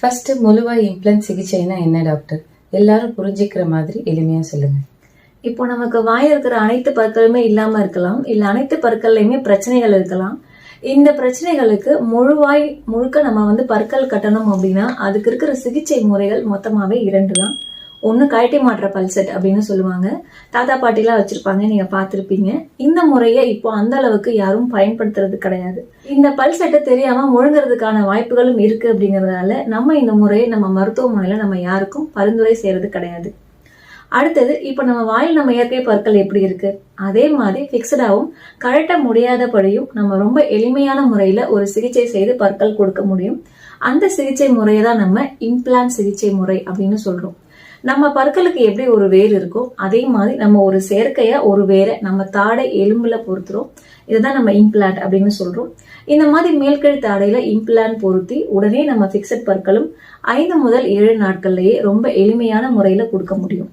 First முழுவாய் இம்ப்ளன்ட் சிகிச்சைனா என்ன doctor எல்லாரும் புரிஞ்சுக்கிற மாதிரி எளிமையாக சொல்லுங்கள் இப்போ நமக்கு வாய் இருக்கிற அனைத்து பற்களுமே இல்லாமல் இருக்கலாம். இல்லை அனைத்து பற்கள்லையுமே பிரச்சனைகள் இருக்கலாம். இந்த பிரச்சனைகளுக்கு முழுவாய் முழுக்க நம்ம வந்து பற்கள் கட்டணும் அப்படின்னா அதுக்கு இருக்கிற சிகிச்சை முறைகள் மொத்தமாகவே இரண்டு தான். ஒன்று கழட்டி மாற்ற பல்செட் அப்படின்னு சொல்லுவாங்க. தாத்தா பாட்டிலாம் வச்சிருப்பாங்க நீங்க பார்த்துருப்பீங்க. இந்த முறையை இப்போ அந்த அளவுக்கு யாரும் பயன்படுத்துறது கிடையாது. இந்த பல்செட்டை தெரியாம முழுங்குறதுக்கான வாய்ப்புகளும் இருக்கு அப்படிங்கிறதுனால நம்ம இந்த முறையை நம்ம மருத்துவமனையில நம்ம யாருக்கும் பரிந்துரை செய்யறது கிடையாது. அடுத்தது இப்போ நம்ம வாயில் நம்ம இயற்கை பற்கள் எப்படி இருக்கு? அதே மாதிரி ஃபிக்ஸடாகவும் கழட்ட முடியாதபடியும் நம்ம ரொம்ப எளிமையான முறையில ஒரு சிகிச்சை செய்து பற்கள் கொடுக்க முடியும். அந்த சிகிச்சை முறையை தான் நம்ம இம்ப்ளான் சிகிச்சை முறை அப்படின்னு சொல்றோம். நம்ம பற்களுக்கு எப்படி ஒரு வேர் இருக்கோ அதே மாதிரி நம்ம ஒரு செயற்கையா ஒரு வேரை நம்ம தாடை எலும்புல பொருத்துறோம் இதுதான் நம்ம இம்ப்ளான்ட் அப்படின்னு சொல்றோம். இந்த மாதிரி மேல்கழி தாடையில இம்ப்ளான்ட் பொருத்தி உடனே நம்ம ஃபிக்ஸட் பற்களும் ஐந்து முதல் ஏழு நாட்கள்லயே ரொம்ப எளிமையான முறையில கொடுக்க முடியும்.